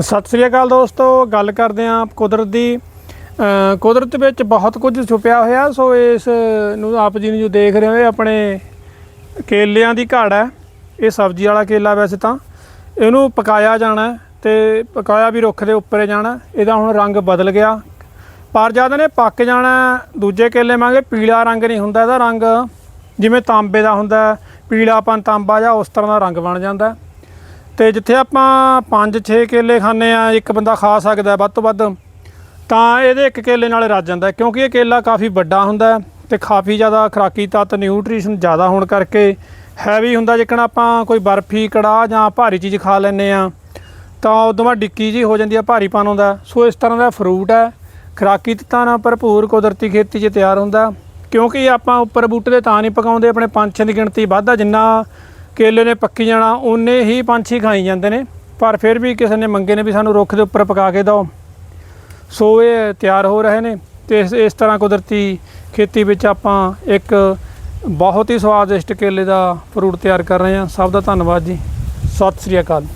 ਸਤਿ ਸ੍ਰੀ ਅਕਾਲ ਦੋਸਤੋ, ਗੱਲ ਕਰਦੇ ਹਾਂ ਕੁਦਰਤ ਦੀ। ਕੁਦਰਤ ਵਿੱਚ ਬਹੁਤ ਕੁਝ ਛੁਪਿਆ ਹੋਇਆ, ਸੋ ਇਸ ਨੂੰ ਆਪ ਜੀ ਨੂੰ ਜੋ ਦੇਖ ਰਹੇ ਹੋ ਇਹ ਆਪਣੇ ਕੇਲਿਆਂ ਦੀ ਘਾੜ ਹੈ। ਇਹ ਸਬਜ਼ੀ ਵਾਲਾ ਕੇਲਾ ਵੈਸੇ ਤਾਂ। ਇਹਨੂੰ ਪਕਾਇਆ ਜਾਣਾ ਹੈ ਤੇ ਪਕਾਇਆ ਵੀ ਰੁੱਖ ਦੇ ਉੱਪਰ ਜਾਣਾ ਇਹਦਾ ਹੁਣ ਰੰਗ ਬਦਲ ਗਿਆ। ਪਰ ਜਦ ਨੇ ਪੱਕ ਜਾਣਾ ਦੂਜੇ ਕੇਲੇ ਮੰਗੇ ਪੀਲਾ ਰੰਗ ਨਹੀਂ ਹੁੰਦਾ। ਇਹਦਾ ਰੰਗ ਜਿਵੇਂ ਤਾਂਬੇ ਦਾ ਹੁੰਦਾ ਪੀਲਾਪਨ ਤਾਂਬਾ ਜਾਂ ਉਸ ਤਰ੍ਹਾਂ ਦਾ ਰੰਗ ਬਣ ਜਾਂਦਾ ਤੇ ਜਿੱਥੇ ਆਪਾਂ 5-6 ਕੇਲੇ ਖਾਂਦੇ ਆ ਇੱਕ ਬੰਦਾ ਖਾ ਸਕਦਾ ਵੱਧ ਤੋਂ ਵੱਧ, ਤਾਂ ਇਹਦੇ ਇੱਕ ਕੇਲੇ ਨਾਲ ਰੱਜ ਜਾਂਦਾ ਕਿਉਂਕਿ ਇਹ ਕੇਲਾ ਕਾਫੀ ਵੱਡਾ ਹੁੰਦਾ ਹੈ ਤੇ ਕਾਫੀ ਜ਼ਿਆਦਾ ਖੁਰਾਕੀ ਤੱਤ ਨਿਊਟ੍ਰੀਸ਼ਨ ਜ਼ਿਆਦਾ ਹੋਣ ਕਰਕੇ ਹੈਵੀ ਹੁੰਦਾ ਜਿੱਕਣ ਆਪਾਂ ਕੋਈ ਬਰਫੀ, ਕੜਾਹ ਜਾਂ ਭਾਰੀ ਚੀਜ਼ ਖਾ ਲੈਂਦੇ ਆ ਤਾਂ ਉਦੋਂ ਬਾਅਦ ਡਿੱਕੀ ਜੀ ਹੋ ਜਾਂਦੀ ਆ ਭਾਰੀਪਨ ਹੁੰਦਾ ਸੋ ਇਸ ਤਰ੍ਹਾਂ ਦਾ ਫਰੂਟ ਹੈ। ਖੁਰਾਕੀ ਤੱਤਾਂ ਨਾਲ ਭਰਪੂਰ ਕੁਦਰਤੀ ਖੇਤੀ 'ਚ ਤਿਆਰ ਹੁੰਦਾ ਕਿਉਂਕਿ ਆਪਾਂ ਉੱਪਰ ਬੂਟੇ ਦੇ ਤਾਂ ਨਹੀਂ ਪਕਾਉਂਦੇ, ਆਪਣੇ ਪੰਛੀਆਂ ਦੀ ਗਿਣਤੀ ਵੱਧਦਾ, ਜਿੰਨਾ ਕੇਲੇ ਨੇ ਪੱਕੀ ਜਾਣਾ ਉਨੇ ਹੀ ਪੰਛੀ ਖਾਈ ਜਾਂਦੇ ਨੇ, ਪਰ ਫਿਰ ਵੀ ਕਿਸੇ ਨੇ ਮੰਗੇ ਨੇ ਵੀ ਸਾਨੂੰ ਰੁੱਖ ਦੇ ਉੱਪਰ ਪਕਾ ਕੇ ਦਿਓ। ਸੋ ਇਹ ਤਿਆਰ ਹੋ ਰਹੇ ਨੇ ਤੇ ਇਸ ਇਸ ਤਰ੍ਹਾਂ ਕੁਦਰਤੀ ਖੇਤੀ ਵਿੱਚ ਆਪਾਂ ਇੱਕ ਬਹੁਤ ਹੀ ਸਵਾਦਿਸ਼ਟ ਕੇਲੇ ਦਾ ਫਰੂਟ ਤਿਆਰ ਕਰ ਰਹੇ ਹਾਂ। ਸਭ ਦਾ ਧੰਨਵਾਦ ਜੀ। ਸਤਿ ਸ੍ਰੀ ਅਕਾਲ।